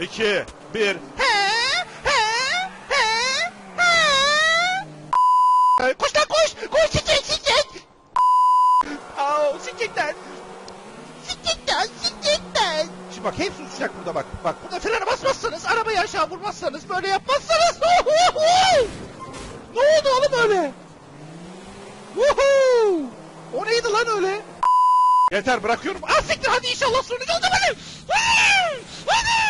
2, 1. Koş lan koş! Koş sikecek sikecek! Aa sikecekler! Sikecekler sikecekler! Şimdi bak hepsi uçacak burada bak. Bak burada frene basmazsanız, arabayı aşağı vurmazsanız, böyle yapmazsanız... ne oldu oğlum öyle? Woohoo! O neydi lan öyle? Yeter bırakıyorum. Ah siktir hadi inşallah sonucu oldu hadi. Hadi!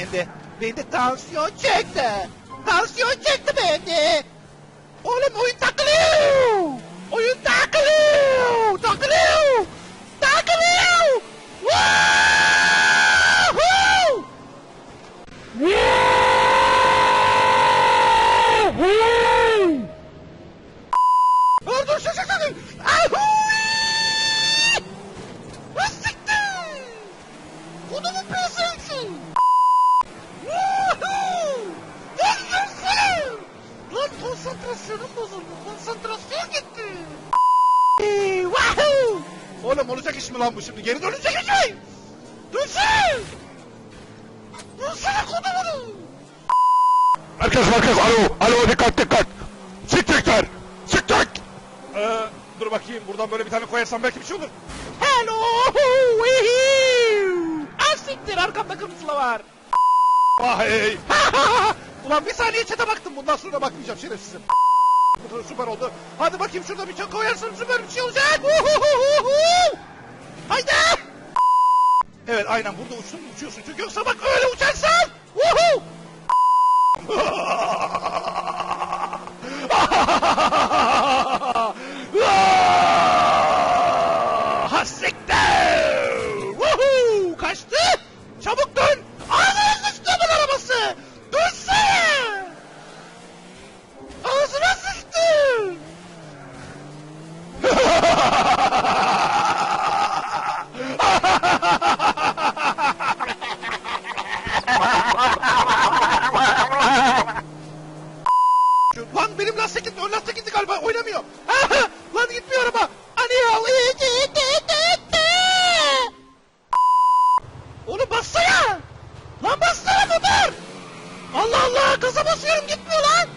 Beğendi. Bende tansiyon çekti. Tansiyon çekti bende. Oğlum oyun konsantrasyonum bozuldu. Konsantrasyon gitti. Wahoo! Oğlum olacak iş mi lan bu şimdi? Geri dönecek mi? Dönsün! Dönsene kodumunu! Merkez merkez alo alo dikkat dikkat. Siktikler. Siktik. Ee, dur bakayım buradan böyle bir tane koyarsam belki bir şey olur. Hello! Ah siktir arkamda kırmızılı var. Hey. Ulan bir saniye çete baktım bundan sonra bakmayacağım şerefsizim. Da süper oldu. Hadi bakayım şurada bir çak koyarsam süper bir şey olacak. Uhuhuhuhu! Haydi! Evet aynen burada uçtun uçuyorsun çünkü yoksa bak öyle uçarsan. Uhu! Lan benim lastik gitti, ön lastik galiba, oynamıyor. Lan gitmiyor araba. Aniyal. Oğlum bassana. Lan bassana motor. Allah Allah, gaza basıyorum gitmiyor lan.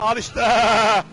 Al işte. Ha.